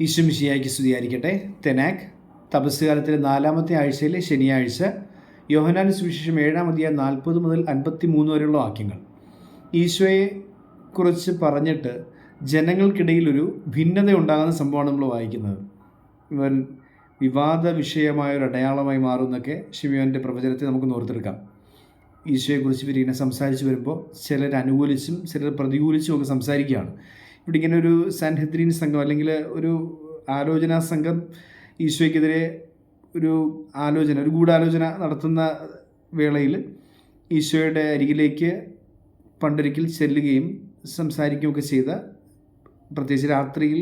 ഈശ്വമിഷിയായിക്ക് സ്തുതിയായിരിക്കട്ടെ. തെനാക് തപസ്സുകാലത്തിലെ നാലാമത്തെ ആഴ്ചയിലെ ശനിയാഴ്ച യോഹനാൻ സുവിശേഷം ഏഴാം അധ്യായം നാൽപ്പത് മുതൽ അൻപത്തി മൂന്ന് വരെയുള്ള വാക്യങ്ങൾ. ഈശോയെ കുറിച്ച് പറഞ്ഞിട്ട് ജനങ്ങൾക്കിടയിൽ ഒരു ഭിന്നത ഉണ്ടാകുന്ന സംഭവമാണ് നമ്മൾ വായിക്കുന്നത്. ഇവൻ വിവാദ വിഷയമായ ഒരു അടയാളമായി മാറുമെന്നൊക്കെ ഷിമിയോന്റെ പ്രവചനത്തെ നമുക്ക് ഓർത്തെടുക്കാം. ഈശോയെക്കുറിച്ച് ഇവരിങ്ങനെ സംസാരിച്ച് വരുമ്പോൾ ചിലർ അനുകൂലിച്ചും ചിലർ പ്രതികൂലിച്ചും ഒക്കെ സംസാരിക്കുകയാണ്. ഇവിടെ ഇങ്ങനെ ഒരു സാൻഹദ്രീൻ സംഘം അല്ലെങ്കിൽ ഒരു ആലോചനാ സംഘം ഈശോയ്ക്കെതിരെ ഒരു ആലോചന ഒരു ഗൂഢാലോചന നടത്തുന്ന വേളയിൽ ഈശോയുടെ അരികിലേക്ക് പണ്ടൊരിക്കൽ ചെല്ലുകയും സംസാരിക്കുകയൊക്കെ ചെയ്ത പ്രത്യേകിച്ച് രാത്രിയിൽ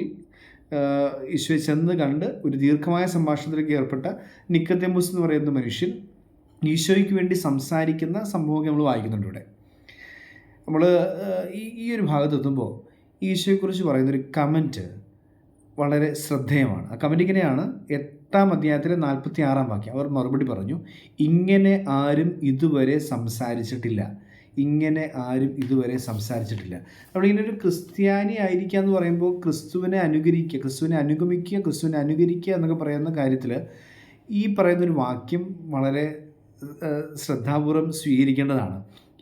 ഈശോയെ ചെന്ന് കണ്ട് ഒരു ദീർഘമായ സംഭാഷണത്തിലേക്ക് ഏർപ്പെട്ട നിക്കത്തെമ്പൂസ് എന്ന് പറയുന്ന മനുഷ്യൻ ഈശോയ്ക്ക് വേണ്ടി സംസാരിക്കുന്ന സംഭവം നമ്മൾ വായിക്കുന്നുണ്ട് ഇവിടെ. നമ്മൾ ഈ ഈ ഒരു ഭാഗത്തെത്തുമ്പോൾ ഈശോയെക്കുറിച്ച് പറയുന്നൊരു കമന്റ് വളരെ ശ്രദ്ധേയമാണ്. ആ കമന്റ് ഇങ്ങനെയാണ്. എട്ടാം അധ്യായത്തിലെ നാൽപ്പത്തി ആറാം വാക്യം. അവർ മറുപടി പറഞ്ഞു ഇങ്ങനെ ആരും ഇതുവരെ സംസാരിച്ചിട്ടില്ല. ഇങ്ങനെ ആരും ഇതുവരെ സംസാരിച്ചിട്ടില്ല. നമ്മളിങ്ങനെ ഒരു ക്രിസ്ത്യാനി ആയിരിക്കുക എന്ന് പറയുമ്പോൾ ക്രിസ്തുവിനെ അനുകരിക്കുക ക്രിസ്തുവിനെ അനുഗമിക്കുക ക്രിസ്തുവിനെ അനുകരിക്കുക എന്നൊക്കെ പറയുന്ന കാര്യത്തിൽ ഈ പറയുന്നൊരു വാക്യം വളരെ ശ്രദ്ധാപൂർവം സ്വീകരിക്കേണ്ടതാണ്.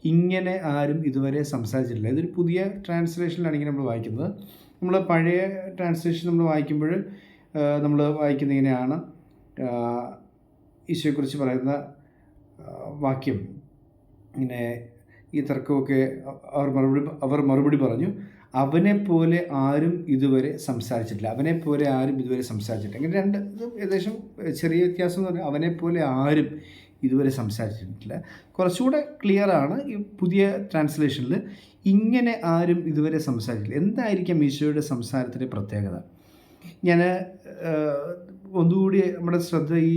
ഇങ്ങനെ ആരും ഇതുവരെ സംസാരിച്ചിട്ടില്ല. ഇതൊരു പുതിയ ട്രാൻസ്ലേഷനിലാണ് ഇങ്ങനെ നമ്മൾ വായിക്കുന്നത്. നമ്മൾ പഴയ ട്രാൻസ്ലേഷൻ നമ്മൾ വായിക്കുമ്പോൾ നമ്മൾ വായിക്കുന്ന ഇങ്ങനെയാണ്. ഈശോയെക്കുറിച്ച് പറയുന്ന വാക്യം. ഇങ്ങനെ ഈ തർക്കമൊക്കെ അവർ മറുപടി അവർ മറുപടി പറഞ്ഞു. അവനെപ്പോലെ ആരും ഇതുവരെ സംസാരിച്ചിട്ടില്ല. അവനെപ്പോലെ ആരും ഇതുവരെ സംസാരിച്ചിട്ടില്ല. അങ്ങനെ രണ്ട് ഏകദേശം ചെറിയ വ്യത്യാസം എന്ന് പറഞ്ഞാൽ അവനെപ്പോലെ ആരും ഇതുവരെ സംസാരിച്ചിട്ടില്ല. കുറച്ചുകൂടെ ആണ് ഈ പുതിയ ട്രാൻസ്ലേഷനിൽ ഇങ്ങനെ ആരും ഇതുവരെ സംസാരിച്ചില്ല എന്തായിരിക്കാം ഈശോയുടെ സംസാരത്തിന്റെ പ്രത്യേകത? ഞാൻ ഒന്നുകൂടി നമ്മുടെ ശ്രദ്ധ ഈ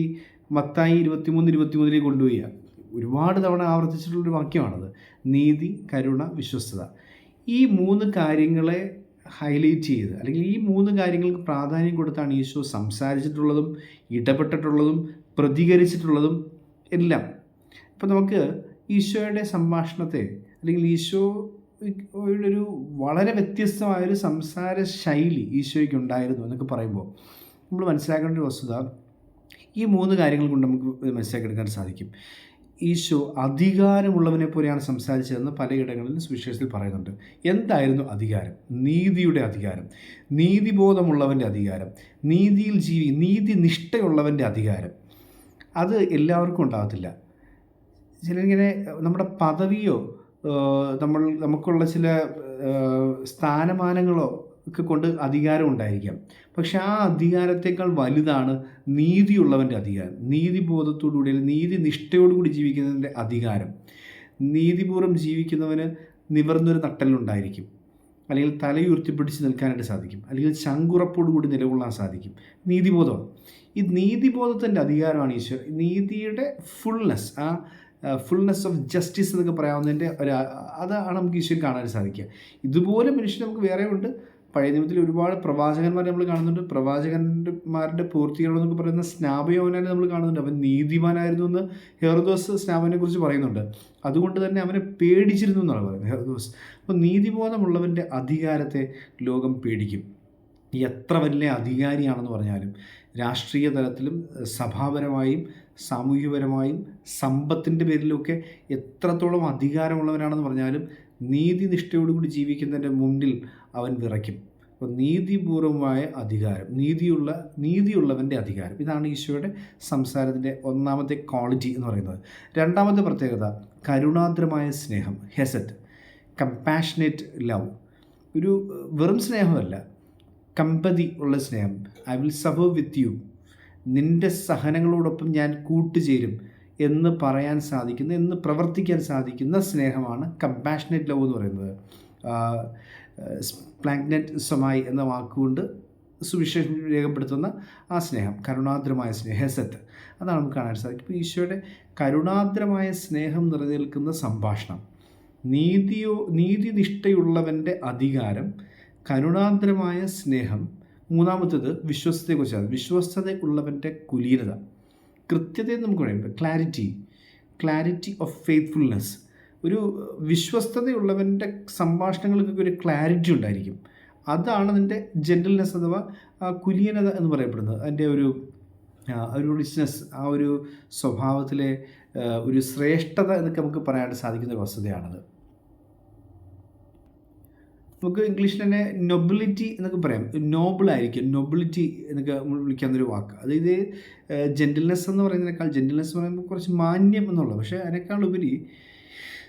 മത്തായി ഇരുപത്തിമൂന്ന് ഇരുപത്തിമൂന്നിലേക്ക് കൊണ്ടുപോയി. ഒരുപാട് തവണ ആവർത്തിച്ചിട്ടുള്ളൊരു വാക്യമാണത്. നീതി കരുണ വിശ്വസ്തത. ഈ മൂന്ന് കാര്യങ്ങളെ ഹൈലൈറ്റ് ചെയ്ത് അല്ലെങ്കിൽ ഈ മൂന്ന് കാര്യങ്ങൾക്ക് പ്രാധാന്യം കൊടുത്താണ് ഈശോ സംസാരിച്ചിട്ടുള്ളതും ഇടപെട്ടിട്ടുള്ളതും പ്രതികരിച്ചിട്ടുള്ളതും എല്ലാം. ഇപ്പം നമുക്ക് ഈശോയുടെ സംഭാഷണത്തെ അല്ലെങ്കിൽ ഈശോ ഒരു വളരെ വ്യത്യസ്തമായൊരു സംസാര ശൈലി ഈശോയ്ക്ക് ഉണ്ടായിരുന്നു എന്നൊക്കെ പറയുമ്പോൾ നമ്മൾ മനസ്സിലാക്കേണ്ട ഒരു വസ്തുത ഈ മൂന്ന് കാര്യങ്ങൾ കൊണ്ട് നമുക്ക് മനസ്സിലാക്കിയെടുക്കാൻ സാധിക്കും. ഈശോ അധികാരമുള്ളവനെ പോലെയാണ് സംസാരിച്ചതെന്ന് പലയിടങ്ങളിലും സുവിശേഷത്തിൽ പറയുന്നുണ്ട്. എന്തായിരുന്നു അധികാരം? നീതിയുടെ അധികാരം. നീതിബോധമുള്ളവന്റെ അധികാരം. നീതിയിൽ ജീവി നീതി നിഷ്ഠയുള്ളവന്റെ അധികാരം. അത് എല്ലാവർക്കും ഉണ്ടാകത്തില്ല. ചിലരിങ്ങനെ നമ്മുടെ പദവിയോ നമ്മൾ നമുക്കുള്ള ചില സ്ഥാനമാനങ്ങളോ ഒക്കെ കൊണ്ട് അധികാരം ഉണ്ടായിരിക്കാം. പക്ഷെ ആ അധികാരത്തേക്കാൾ വലുതാണ് നീതിയുള്ളവന്റെ അധികാരം. നീതിബോധത്തോടുകൂടി നീതി നിഷ്ഠയോടുകൂടി ജീവിക്കുന്നതിന്റെ അധികാരം. നീതിപൂർവം ജീവിക്കുന്നവന് നിവർന്നൊരു നട്ടലുണ്ടായിരിക്കും അല്ലെങ്കിൽ തലയുയർത്തിപ്പിടിച്ച് നിൽക്കാനായിട്ട് സാധിക്കും. അല്ലെങ്കിൽ ശങ്കുറപ്പോടുകൂടി നിലകൊള്ളാൻ സാധിക്കും. നീതിബോധം. ഈ നീതിബോധത്തിന്റെ അധികാരമാണ് ഈശോ. നീതിയുടെ ഫുൾനെസ് ആ ഫുൾനെസ് ഓഫ് ജസ്റ്റിസ് എന്നൊക്കെ പറയാവുന്നതിന്റെ ഒരു അതാണ് നമുക്ക് ഈശ്വരൻ കാണാൻ സാധിക്കുക. ഇതുപോലെ മനുഷ്യൻ നമുക്ക് വേറെ ഉണ്ട് പഴയ നിയമത്തിൽ ഒരുപാട് പ്രവാചകന്മാരെ നമ്മൾ കാണുന്നുണ്ട്. പ്രവാചകന്മാരുടെ പൂർത്തീകരണമെന്നൊക്കെ പറയുന്ന സ്നാപയോനാനെ നമ്മൾ കാണുന്നുണ്ട്. അവൻ നീതിമാനായിരുന്നു എന്ന് ഹെർദോസ് സ്നാപനെ കുറിച്ച് പറയുന്നുണ്ട്. അതുകൊണ്ട് തന്നെ അവനെ പേടിച്ചിരുന്നു എന്നാണ് പറയുന്നത് ഹെർദോസ് അപ്പോൾ നീതിബോധമുള്ളവന്റെ അധികാരത്തെ ലോകം പേടിക്കും. എത്ര വലിയ അധികാരിയാണെന്ന് പറഞ്ഞാലും രാഷ്ട്രീയ തലത്തിലും സഭാപരമായും സാമൂഹ്യപരമായും സമ്പത്തിന്റെ പേരിലൊക്കെ എത്രത്തോളം അധികാരമുള്ളവനാണെന്ന് പറഞ്ഞാലും നീതിനിഷ്ഠയോടുകൂടി ജീവിക്കുന്നതിന്റെ മുന്നിൽ അവൻ വിറയ്ക്കും. അപ്പോൾ നീതിപൂർവമായ അധികാരം നീതിയുള്ള നീതിയുള്ളവന്റെ അധികാരം. ഇതാണ് ഈശോയുടെ സംസാരത്തിന്റെ ഒന്നാമത്തെ ക്വാളിറ്റി എന്ന് പറയുന്നത്. രണ്ടാമത്തെ പ്രത്യേകത കരുണാദ്രമായ സ്നേഹം ഹെസറ്റ് കമ്പാഷനേറ്റ് ലവ്. ഒരു വെറും സ്നേഹമല്ല കമ്പതി ഉള്ള സ്നേഹം. I will suffer with you. നിന്റെ സഹനങ്ങളോടൊപ്പം ഞാൻ കൂട്ടുചേരും എന്ന് പറയാൻ സാധിക്കുന്ന എന്ന് പ്രവർത്തിക്കാൻ സാധിക്കുന്ന സ്നേഹമാണ് കമ്പാഷനേറ്റ് ലവ് എന്ന് പറയുന്നത്. പ്ലാഗ്നറ്റ് സമായി എന്ന വാക്കുകൊണ്ട് സുവിശേഷം രേഖപ്പെടുത്തുന്ന ആ സ്നേഹം കരുണാദ്രമായ സ്നേഹസത്ത് അതാണ് നമുക്ക് കാണാൻ സാധിക്കും ഇപ്പോൾ ഈശോയുടെ കരുണാദ്രമായ സ്നേഹം നിലനിൽക്കുന്ന സംഭാഷണം നീതിയോ നീതിനിഷ്ഠയുള്ളവന്റെ അധികാരം കരുണാദ്രമായ സ്നേഹം മൂന്നാമത്തേത് വിശ്വസ്തതയെക്കുറിച്ചാണ് വിശ്വസ്തത ഉള്ളവന്റെ കുലീനത. കൃത്യതയെ നമുക്ക് പറയാം ക്ലാരിറ്റി ക്ലാരിറ്റി ഓഫ് ഫെയ്ത്ത്ഫുൾനെസ് ഒരു വിശ്വസ്തതയുള്ളവന്റെ സംഭാഷണങ്ങൾക്കൊക്കെ ഒരു ക്ലാരിറ്റി ഉണ്ടായിരിക്കും. അതാണ് അതിന്റെ ജെന്റൽനെസ് അഥവാ കുലീനത എന്ന് പറയപ്പെടുന്നത്. അതിന്റെ ഒരു ഒരു റിച്ച്നെസ് ആ ഒരു സ്വഭാവത്തിലെ ഒരു ശ്രേഷ്ഠത എന്നൊക്കെ നമുക്ക് പറയാനായിട്ട് സാധിക്കുന്ന ഒരു വസ്തുതയാണത്. നമുക്ക് ഇംഗ്ലീഷിൽ തന്നെ നൊബിലിറ്റി എന്നൊക്കെ പറയാം. നോബിൾ ആയിരിക്കും. നൊബിലിറ്റി എന്നൊക്കെ നമ്മൾ വിളിക്കാവുന്നൊരു വാക്ക്. അതായത് ജെന്റിൽനെസ് എന്ന് പറയുന്നതിനേക്കാൾ ജെന്റിൽനെസ് എന്ന് പറയുമ്പോൾ കുറച്ച് മാന്യം എന്നുള്ളത്. പക്ഷേ അതിനേക്കാൾ ഉപരി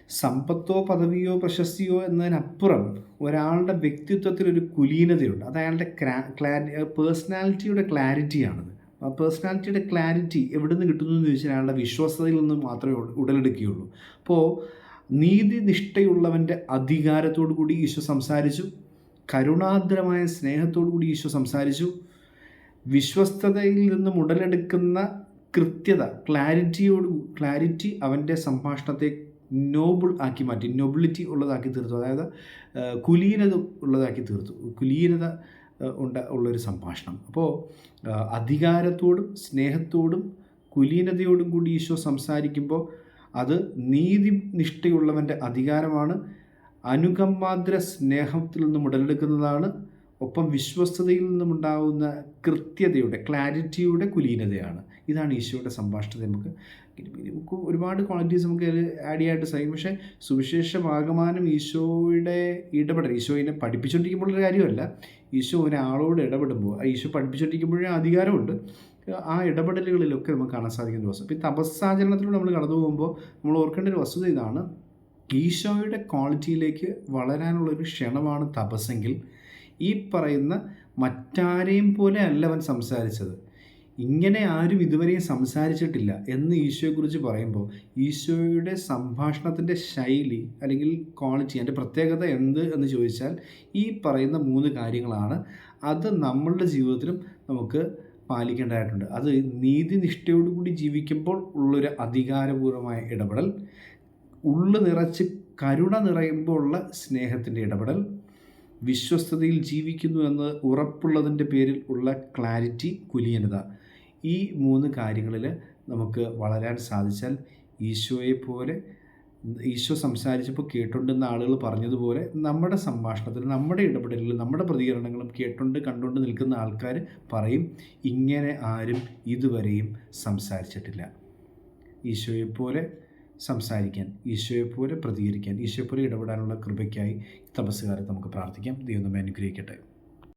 സമ്പത്തോ പദവിയോ പ്രശസ്തിയോ എന്നതിനപ്പുറം ഒരാളുടെ വ്യക്തിത്വത്തിൽ ഒരു കുലീനതയുണ്ട്. അത് അയാളുടെ ക്ലാരി പേഴ്സണാലിറ്റിയുടെ ക്ലാരിറ്റിയാണത്. ആ പേഴ്സണാലിറ്റിയുടെ ക്ലാരിറ്റി എവിടെ നിന്ന് കിട്ടുന്നു എന്ന് ചോദിച്ചാൽ അയാളുടെ വിശ്വാസതയിൽ നിന്ന് മാത്രമേ ഉട- ഉടലെടുക്കുകയുള്ളൂ. അപ്പോൾ നീതിനിഷ്ഠയുള്ളവന്റെ അധികാരത്തോടു കൂടി ഈശോ സംസാരിച്ചു. കരുണാദ്രമായ സ്നേഹത്തോടു കൂടി ഈശോ സംസാരിച്ചു. വിശ്വസ്തതയിൽ നിന്നും ഉടലെടുക്കുന്ന കൃത്യത ക്ലാരിറ്റിയോട് ക്ലാരിറ്റി അവന്റെ സംഭാഷണത്തെ നോബിൾ ആക്കി മാറ്റി നോബിലിറ്റി ഉള്ളതാക്കി തീർത്തു. അതായത് കുലീനത ഉള്ളതാക്കി തീർത്തു. കുലീനത ഉണ്ട ഉള്ളൊരു സംഭാഷണം. അപ്പോൾ അധികാരത്തോടും സ്നേഹത്തോടും കുലീനതയോടും കൂടി ഈശോ സംസാരിക്കുമ്പോൾ അത് നീതിനിഷ്ഠയുള്ളവന്റെ അധികാരമാണ്. അനുകമ്പാദ്ര സ്നേഹത്തിൽ നിന്നും ഉടലെടുക്കുന്നതാണ്. ഒപ്പം വിശ്വസ്തതയിൽ നിന്നുമുണ്ടാകുന്ന കൃത്യതയുടെ ക്ലാരിറ്റിയുടെ കുലീനതയാണ്. ഇതാണ് ഈശോയുടെ സംഭാഷണത്തെ നമുക്ക് നമുക്ക് ഒരുപാട് ക്വാളിറ്റീസ് നമുക്ക് ആഡ് ചെയ്യാനായിട്ട് സാധിക്കും. പക്ഷേ സുവിശേഷമാകമാനം ഈശോയുടെ ഇടപെടൽ ഈശോയിനെ പഠിപ്പിച്ചുകൊണ്ടിരിക്കുമ്പോഴുള്ള കാര്യമല്ല. ഈശോ ഒരാളോട് ഇടപെടുമ്പോൾ ഈശോ പഠിപ്പിച്ചുകൊണ്ടിരിക്കുമ്പോഴേ അധികാരമുണ്ട്. ആ ഇടപെടലുകളിലൊക്കെ നമുക്ക് കാണാൻ സാധിക്കുന്ന ദിവസം ഈ തപസ്സാചരണത്തിലൂടെ നമ്മൾ കടന്നു പോകുമ്പോൾ നമ്മൾ ഓർക്കേണ്ട ഒരു വസ്തുത ഇതാണ്. ഈശോയുടെ ക്വാളിറ്റിയിലേക്ക് വളരാനുള്ളൊരു ക്ഷണമാണ് തപസ്സെങ്കിൽ ഈ പറയുന്ന മറ്റാരെയും പോലെ അല്ല അവൻ സംസാരിച്ചത്. ഇങ്ങനെ ആരും ഇതുവരെയും സംസാരിച്ചിട്ടില്ല എന്ന് ഈശോയെക്കുറിച്ച് പറയുമ്പോൾ ഈശോയുടെ സംഭാഷണത്തിന്റെ ശൈലി അല്ലെങ്കിൽ ക്വാളിറ്റി അതിന്റെ പ്രത്യേകത എന്ത് എന്ന് ചോദിച്ചാൽ ഈ പറയുന്ന മൂന്ന് കാര്യങ്ങളാണ്. അത് നമ്മളുടെ ജീവിതത്തിലും നമുക്ക് പാലിക്കേണ്ടതായിട്ടുണ്ട്. അത് നീതിനിഷ്ഠയോടുകൂടി ജീവിക്കുമ്പോൾ ഉള്ളൊരു അധികാരപൂർവമായ ഇടപെടൽ ഉള്ളു നിറച്ച് കരുണ നിറയുമ്പോൾ ഉള്ള സ്നേഹത്തിന്റെ ഇടപെടൽ വിശ്വസ്തതയിൽ ജീവിക്കുന്നു എന്ന് ഉറപ്പുള്ളതിന്റെ പേരിൽ ഉള്ള ക്ലാരിറ്റി കുലീനത ഈ മൂന്ന് കാര്യങ്ങളിൽ നമുക്ക് വളരാൻ സാധിച്ചാൽ ഈശോയെ പോലെ ഈശോ സംസാരിച്ചപ്പോൾ കേട്ടുണ്ടെന്ന് ആളുകൾ പറഞ്ഞതുപോലെ നമ്മുടെ സംഭാഷണത്തിൽ നമ്മുടെ ഇടപെടലിൽ നമ്മുടെ പ്രതികരണങ്ങളും കേട്ടുണ്ട് കണ്ടുകൊണ്ട് നിൽക്കുന്ന ആൾക്കാർ പറയും ഇങ്ങനെ ആരും ഇതുവരെയും സംസാരിച്ചിട്ടില്ല. ഈശോയെപ്പോലെ സംസാരിക്കാൻ ഈശോയെപ്പോലെ പ്രതികരിക്കാൻ ഈശോയെപ്പോലെ ഇടപെടാനുള്ള കൃപയ്ക്കായി തപസ്സുകാരെ നമുക്ക് പ്രാർത്ഥിക്കാം. ദൈവം നമ്മെ അനുഗ്രഹിക്കട്ടെ.